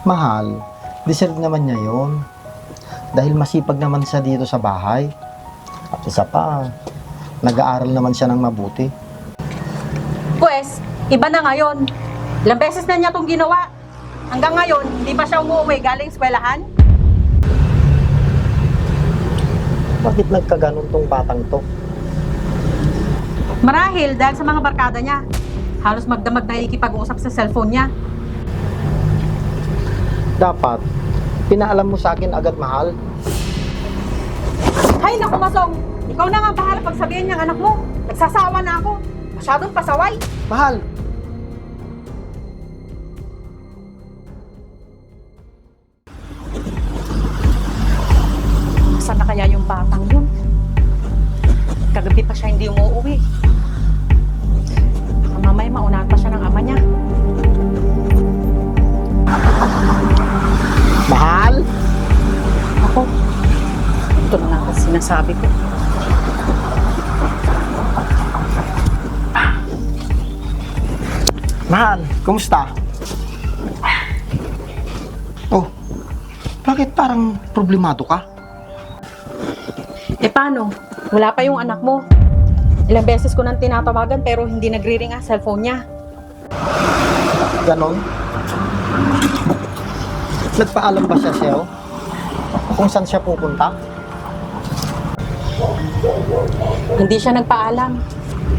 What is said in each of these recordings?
Mahal, deserve naman niya yon. Dahil masipag naman siya dito sa bahay. At isa pa, nag-aaral naman siya ng mabuti. Pwes, iba na ngayon. Ilang beses na niya itong ginawa. Hanggang ngayon, hindi pa siya umuwi galing eskwelahan. Bakit nagkaganon tong batang to? Marahil dahil sa mga barkada niya. Halos magdamag na ikipag-uusap sa cellphone niya. Dapat, pinaalam mo sa akin agad mahal. Hay naku, Masong! Ikaw na nga bahala pagsabihin niyang anak mo. Nagsasawa na ako. Masyadong pasaway. Mahal! Saan na kaya yung batang yun? Kagabi pa siya hindi umuwi. Baka Mamaya ito na nga ang sinasabi ko. Mahal, kumusta? Oh, bakit parang problemado ka? Eh paano? Wala pa yung anak mo. Ilang beses ko nang tinatawagan pero hindi nagre-ring ang cellphone niya. Ganon? Nagpaalam ba siya sa'yo? Kung saan siya pupunta? Hindi siya nagpaalam.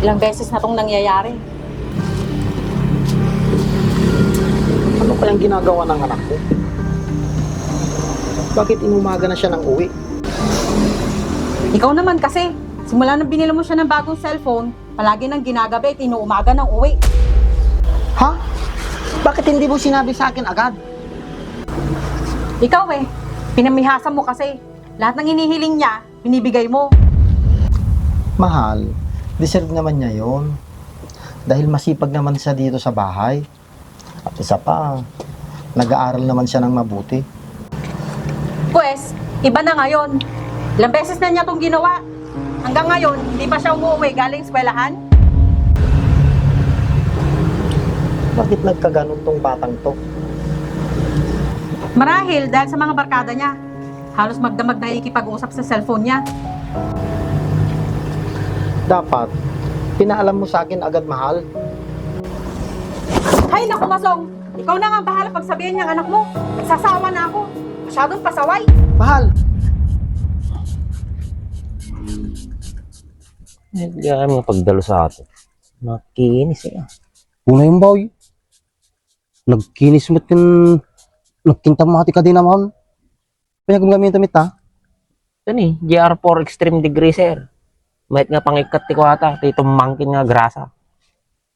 Ilang beses na tong nangyayari. Ano kayang ginagawa ng anak ko? Bakit inumaga na siya ng uwi? Ikaw naman kasi, simula nang binila mo siya ng bagong cellphone, palagi nang ginagabi at inuumaga ng uwi. Ha? Bakit hindi mo sinabi sa akin agad? Ikaw eh, pinamihasa mo kasi. Lahat ng inihiling niya, binibigay mo. Mahal, deserve naman niya yon. Dahil masipag naman siya dito sa bahay. At isa pa, nag-aaral naman siya ng mabuti. Pwes, iba na ngayon. Ilang beses na niya itong ginawa. Hanggang ngayon, hindi pa siya umuwi galing eskwelahan. Bakit nagkaganon tong batang to? Marahil dahil sa mga barkada niya. Halos magdamag na ikipag-usap sa cellphone niya. Dapat, pinaalam mo sa akin agad mahal. Hay naku, Masong! Ikaw na nga bahala pagsabihin niyang anak mo. Nagsasawa na ako. Masyadong pasaway. Mahal! Eh, Hindi kaya mga pagdalo sa atin. Nakikinis eh. Una yung boy. Nagkinis mo't yung nagkintamati ka din naman. Pinagamagamit tamit ha. Ito ni, GR4 Extreme Degree, sir. Mahit nga pangikat ti ko ata. Ito mangkin nga grasa.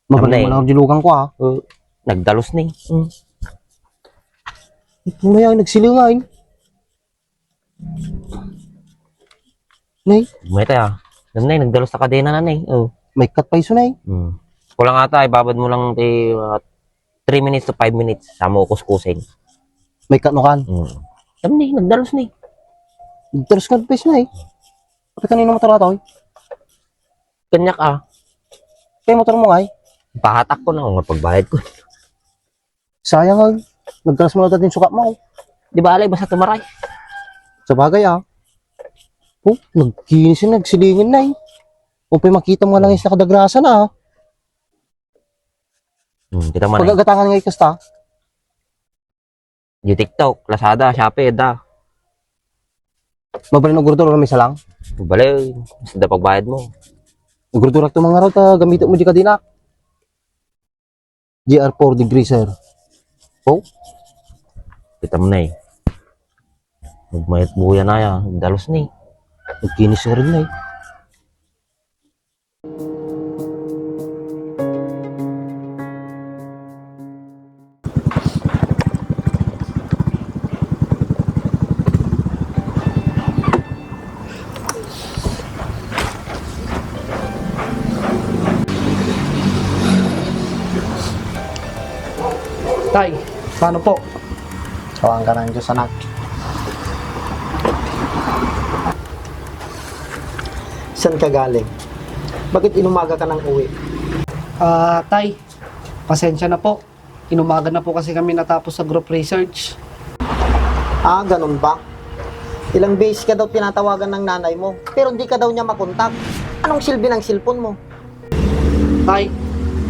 Magaling mo lang dilugan ko ha. Uh, nagdalos ni. Mm. Maya nagsilingain. Nay, Mahit ah. Nanay, nagdalos sa kadena na nay. Oh. may cut pa iso nay. Mm. Kulang ata, ibabad mo lang ti 3 minutes to 5 minutes. Sama ko kuskusin. May cut no kan. Mm. Tam ni, nagdalos ni. Terus ka pa iso nay. Kapag kanino motor ato? Kanyak ah. Kaya motor mo ay. Pahatak ko na kung pagbayad ko. Sayang ay. Nagkalas mo na din sukat mo. ay. Di ba alay, basta tumaray. Sa bagay ah. Oh, nagkinis yun, nagsilingin na eh. Kung pa makita mo nga lang is nakadagrasa na ah. Hmm, kita man eh. Pagagatangan nga ikasta. Yung TikTok, Lazada, Shopee, da. Mabalin ng gurdura may salang. Balay, basta pagbayad mo. Gurdura ito mga raw ta gamitin mo di ka din ah. GR4 degree sir. Kita mo na eh. Magmayat buya na yan. Dalos ni. Nagkinis nga rin na eh. Tay, paano po? Sawang ka ng Diyos anak. Saan ka galing? Bakit inumaga ka ng uwi? Ah, tay, pasensya na po. Inumaga na po kasi kami natapos sa group research. Ah, ganun ba? Ilang beses ka daw tinatawagan ng nanay mo, pero hindi ka daw niya makontak. Anong silbi ng cellphone mo? Tay,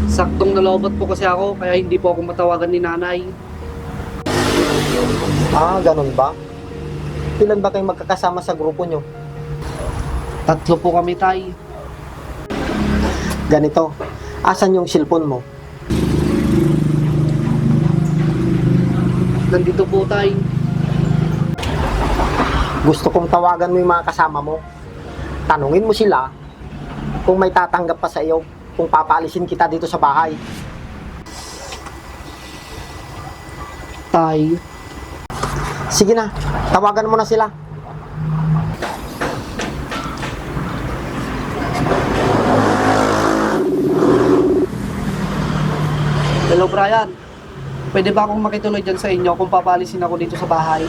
saktong nalobat po kasi ako kaya hindi po ako matawagan ni nanay. Ah, ganun ba? Ilan ba kayong magkakasama sa grupo nyo? Tatlo po kami, Tay. Ganito, asan yung cellphone mo? Nandito po, Tay. Gusto kong tawagan mo yung mga kasama mo. Tanungin mo sila kung may tatanggap pa sa iyo kung papaalisin kita dito sa bahay. Tay, Sige na, tawagan mo na sila. hello Brian. Pwede ba akong makituloy dyan sa inyo kung papalisin ako dito sa bahay?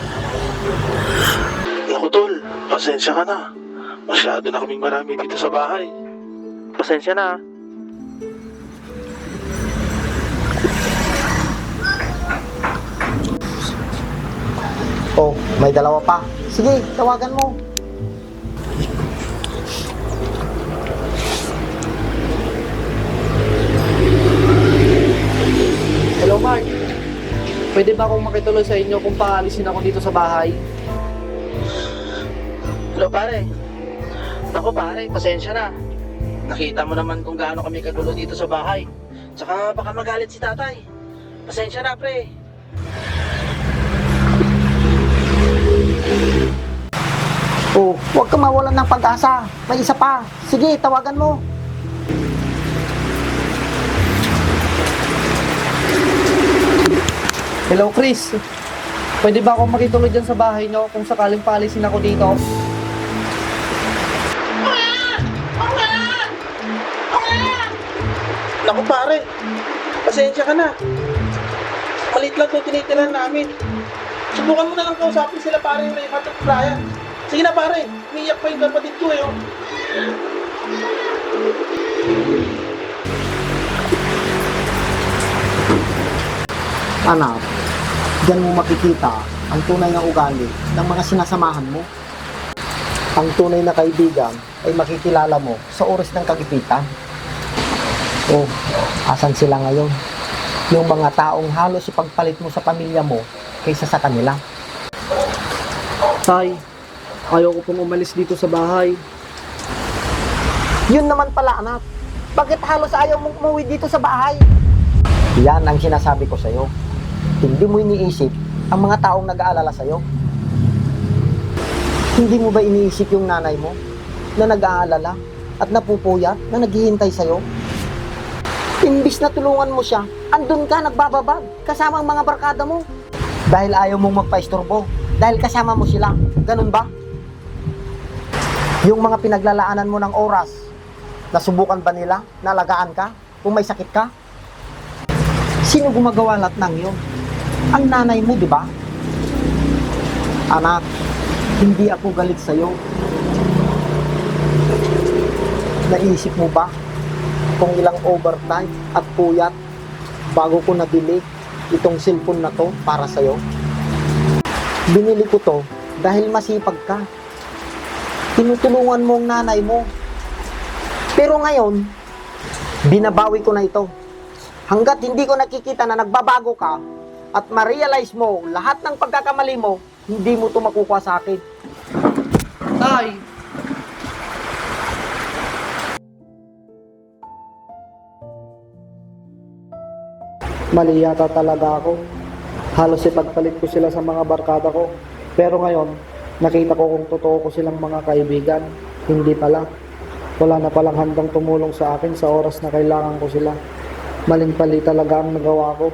Naku tol, pasensya ka na. Masyado na kaming marami dito sa bahay. Pasensya na. Oh, may dalawa pa. Sige, tawagan mo. Hello Mark. Pwede ba akong makituloy sa inyo kung paalisin ako dito sa bahay? Hello pare. Naku pare, pasensya na. Nakita mo naman kung gaano kami kagulo dito sa bahay. Tsaka baka magalit si tatay. Pasensya na pre. Oh, huwag ka mawalan ng pag-asa. May isa pa. Sige, tawagan mo. Hello Chris. Pwede ba akong makituloy dyan sa bahay nyo kung sakaling paalisin ako dito? Naku pare, pasensya ka na. Malit lang itong tinitiran namin. Subukan mo na lang kausapin sila pare may at Brian. Sige na pare, umiiyak pa yung kapatid ko eh. oh. Anak, diyan mo makikita ang tunay na ugali ng mga sinasamahan mo. Ang tunay na kaibigan ay makikilala mo sa oras ng kagipitan. Oh, asan sila ngayon? Yung mga taong halos ipagpalit mo sa pamilya mo kaysa sa kanila. Tay, ayaw ko pong umalis dito sa bahay. Yun naman pala anak. Bakit halos ayaw mong umuwi dito sa bahay? Yan ang sinasabi ko sa'yo. Hindi mo iniisip ang mga taong nag-aalala sa'yo. Hindi mo ba iniisip yung nanay mo na nag-aalala at napupuyat na naghihintay sa'yo? Imbis na tulungan mo siya, andun ka nagbababag kasama ang mga barkada mo. Dahil ayaw mong magpaistorbo, dahil kasama mo sila. Ganun ba? Yung mga pinaglalaanan mo ng oras, nasubukan ba nila na alagaan ka kung may sakit ka? Sino gumagawa lahat ng yun? Ang nanay mo, di ba? Anak, hindi ako galit sa'yo. Naisip mo ba kung ilang overtime at puyat bago ko nabili itong cellphone na to para sa'yo? Binili ko to dahil masipag ka. Tinutulungan mo ang nanay mo. Pero ngayon, binabawi ko na ito. Hanggat hindi ko nakikita na nagbabago ka at ma-realize mo lahat ng pagkakamali mo, hindi mo ito makukuha sa akin. Tay, Mali yata talaga ako. Halos ipagpalit ko sila sa mga barkada ko. Pero ngayon, nakita ko kung totoo ko silang mga kaibigan. Hindi pala. Wala na palang handang tumulong sa akin sa oras na kailangan ko sila. Maling pali talaga ang nagawa ko.